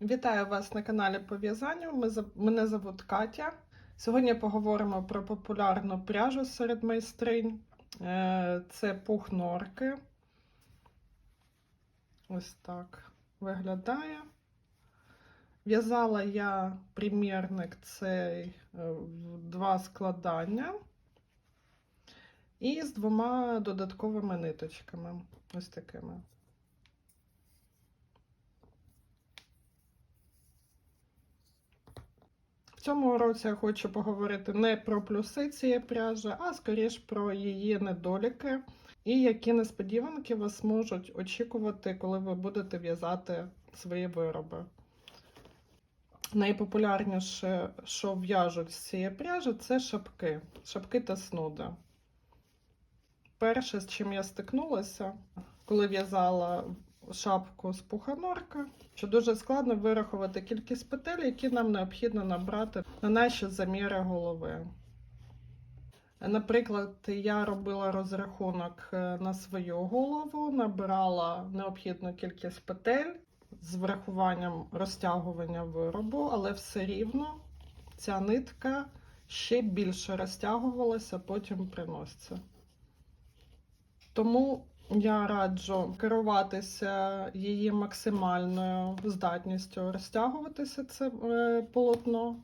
Вітаю вас на каналі по в'язанню. Мене звуть Катя. Сьогодні поговоримо про популярну пряжу серед майстринь. Е, Це пух норки. Ось так виглядає. В'язала я примірник цей е, в два складання і з двома додатковими ниточками. Ось такими. В цьому році я хочу поговорити не про плюси цієї пряжі, а скоріш про її недоліки і які несподіванки вас можуть очікувати, коли ви будете в'язати свої вироби. Найпопулярніше, що в'яжуть з цієї пряжі, це шапки, шапки та снуди. Перше, з чим я стикнулася, коли в'язала шапку з пуханорка, що дуже складно вирахувати кількість петель, які нам необхідно набрати на наші заміри голови. Наприклад, я робила розрахунок е, на свою голову, набирала необхідну кількість петель з врахуванням розтягування виробу, але все рівно ця нитка ще більше розтягувалася потім при носці. Тому я раджу керуватися її максимальною здатністю розтягуватися це е, полотно,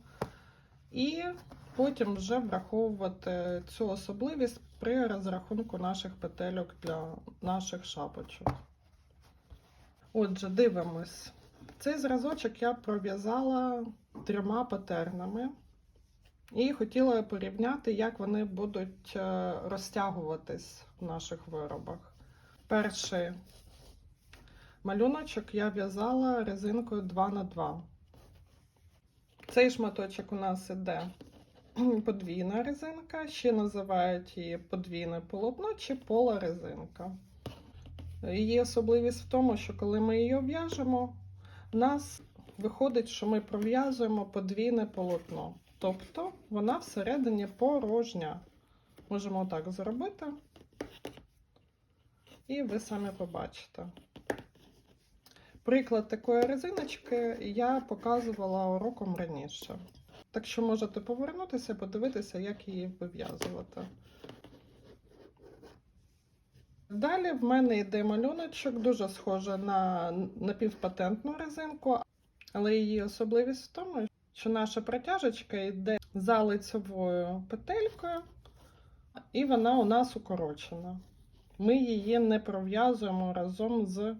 і потім вже враховувати цю особливість при розрахунку наших петельок для наших шапочок. Отже, дивимось. Цей зразочок я пров'язала трьома патернами. І хотіла порівняти, як вони будуть е, розтягуватись в наших виробах. Перший малюночок я в'язала резинкою 2х2. Цей шматочок у нас іде подвійна резинка, ще називають її подвійне полотно чи пола резинка. Її особливість в тому, що коли ми її в'яжемо, у нас виходить, що ми пров'язуємо подвійне полотно. Тобто вона всередині порожня. Можемо так зробити. І ви самі побачите. Приклад такої резиночки я показувала уроком раніше. Так що можете повернутися і подивитися, як її вив'язувати. Далі в мене йде малюночок, дуже схожий на напівпатентну резинку, але її особливість в тому, що наша протяжечка йде за лицевою петелькою, і вона у нас укорочена. Ми її не пров'язуємо разом з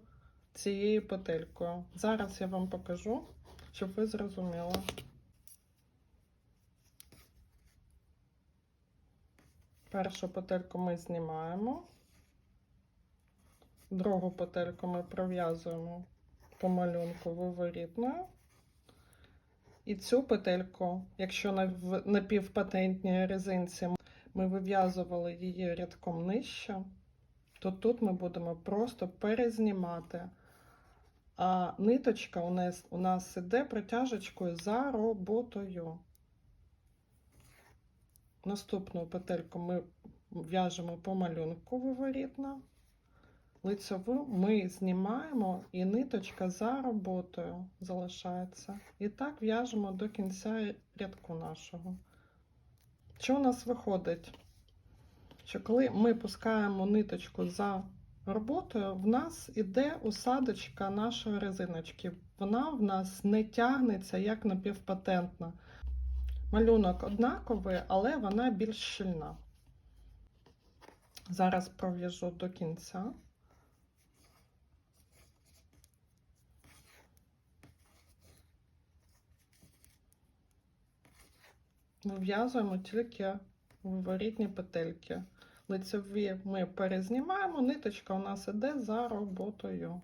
цією петелькою. Зараз я вам покажу, щоб ви зрозуміли. Першу петельку ми знімаємо, другу петельку ми пров'язуємо по малюнку виворітною. І цю петельку, якщо на в напівпатентній резинці ми вив'язували її рядком нижче, то тут ми будемо просто перезнімати. А ниточка у нас, у нас іде протяжечкою за роботою. Наступну петельку ми в'яжемо по малюнку виворітно. Лицеву ми знімаємо, і ниточка за роботою залишається. І так в'яжемо до кінця рядку нашого. Що у нас виходить? Що коли ми пускаємо ниточку за роботою, в нас іде усадочка нашої резиночки. Вона в нас не тягнеться як напівпатентна. Малюнок однаковий, але вона більш щільна. Зараз пров'яжу до кінця. Вив'язуємо тільки виворітні петельки. Лицеві ми перезнімаємо, ниточка у нас іде за роботою.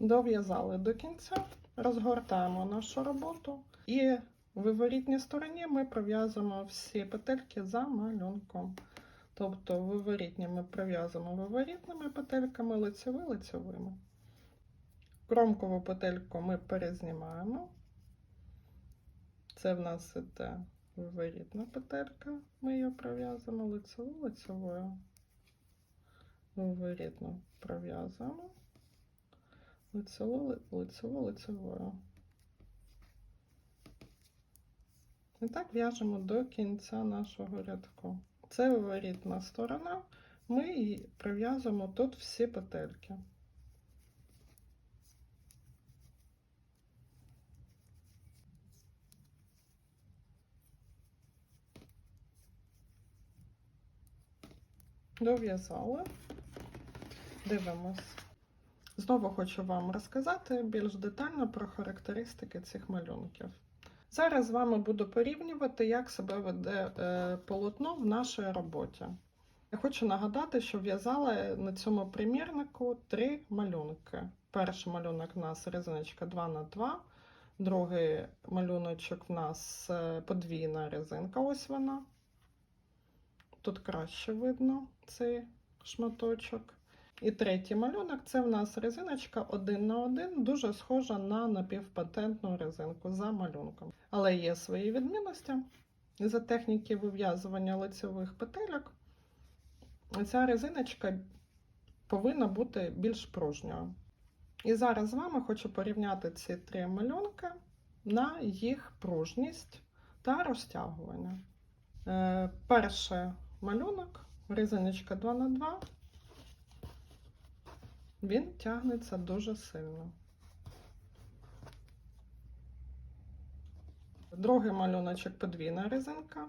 Дов'язали до кінця, розгортаємо нашу роботу і в виворітній стороні ми пров'язуємо всі петельки за малюнком. Тобто виворітні ми пров'язуємо виворітними петельками, лицеві лицевими. Кромкову петельку ми перезнімаємо. Це в нас іде виворітна петелька. Ми її пров'язуємо лицеву, лицевою. Виворітну пров'язуємо. Лицеву, ли- лицеву, лицевою. І так в'яжемо до кінця нашого рядку. Це виворітна сторона. Ми її прив'язуємо тут всі петельки. Дов'язали. Дивимось. Знову хочу вам розказати більш детально про характеристики цих малюнків. Зараз з вами буду порівнювати, як себе веде е, полотно в нашій роботі. Я хочу нагадати, що в'язала на цьому примірнику три малюнки. Перший малюнок у нас резиночка 2х2, другий малюночок в нас е, подвійна резинка, ось вона. Тут краще видно цей шматочок. І третій малюнок це в нас резиночка 1 на 1, дуже схожа на напівпатентну резинку за малюнком. Але є свої відмінності. За техніки вив'язування лицевих петельок ця резиночка повинна бути більш пружньою. І зараз з вами хочу порівняти ці три малюнки на їх пружність та розтягування. Е, перший малюнок, резиночка 2 на 2 він тягнеться дуже сильно. Другий малюночок подвійна резинка.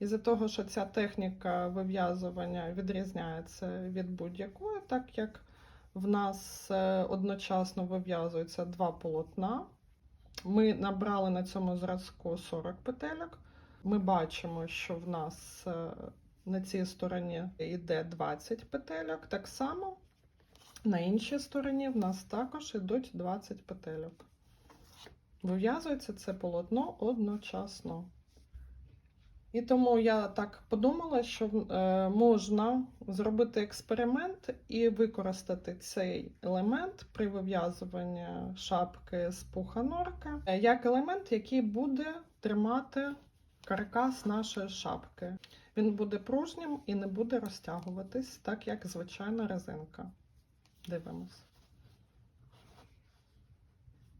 Із-за того, що ця техніка вив'язування відрізняється від будь-якої, так як в нас е, одночасно вив'язуються два полотна. Ми набрали на цьому зразку 40 петельок. Ми бачимо, що в нас е, на цій стороні йде 20 петельок. Так само на іншій стороні в нас також йдуть 20 петельок. Вив'язується це полотно одночасно. І тому я так подумала, що е, можна зробити експеримент і використати цей елемент при вив'язуванні шапки з пуха норка е, як елемент, який буде тримати каркас нашої шапки. Він буде пружнім і не буде розтягуватись, так як звичайна резинка. Дивимось.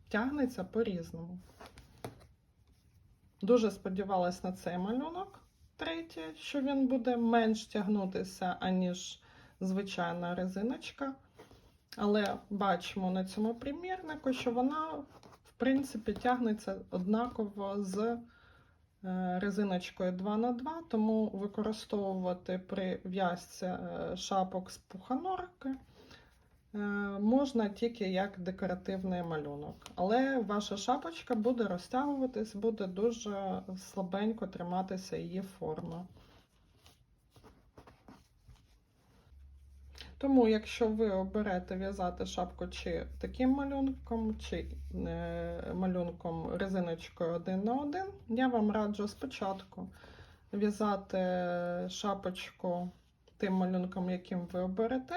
Тягнеться по-різному. Дуже сподівалась на цей малюнок, третій, що він буде менш тягнутися, аніж звичайна резиночка. Але бачимо на цьому примірнику, що вона, в принципі, тягнеться однаково з е, резиночкою 2х2, тому використовувати при в'язці е, шапок з пуханорки можна тільки як декоративний малюнок. Але ваша шапочка буде розтягуватись, буде дуже слабенько триматися її форма. Тому, якщо ви оберете в'язати шапку чи таким малюнком, чи е, малюнком резиночкою 1 на 1, я вам раджу спочатку в'язати шапочку тим малюнком, яким ви оберете,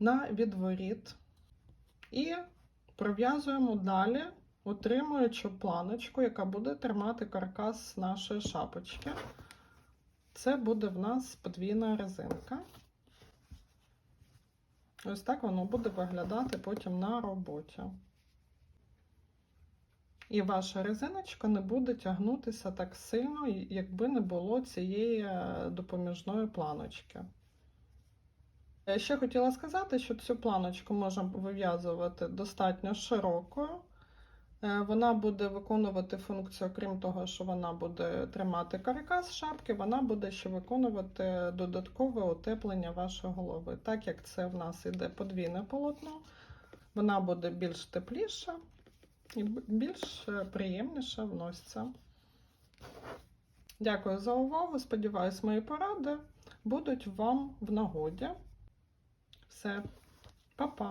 на відворіт. І пров'язуємо далі, отримуючи планочку, яка буде тримати каркас нашої шапочки. Це буде в нас подвійна резинка. Ось так воно буде виглядати потім на роботі. І ваша резиночка не буде тягнутися так сильно, якби не було цієї допоміжної планочки. Я ще хотіла сказати, що цю планочку можна вив'язувати достатньо широкою. Е, Вона буде виконувати функцію, крім того, що вона буде тримати каркас шапки, вона буде ще виконувати додаткове утеплення вашої голови. Так як це в нас іде подвійне полотно, вона буде більш тепліша і більш е, приємніше вноситься. Дякую за увагу. Сподіваюсь, мої поради будуть вам в нагоді. Все, па-па!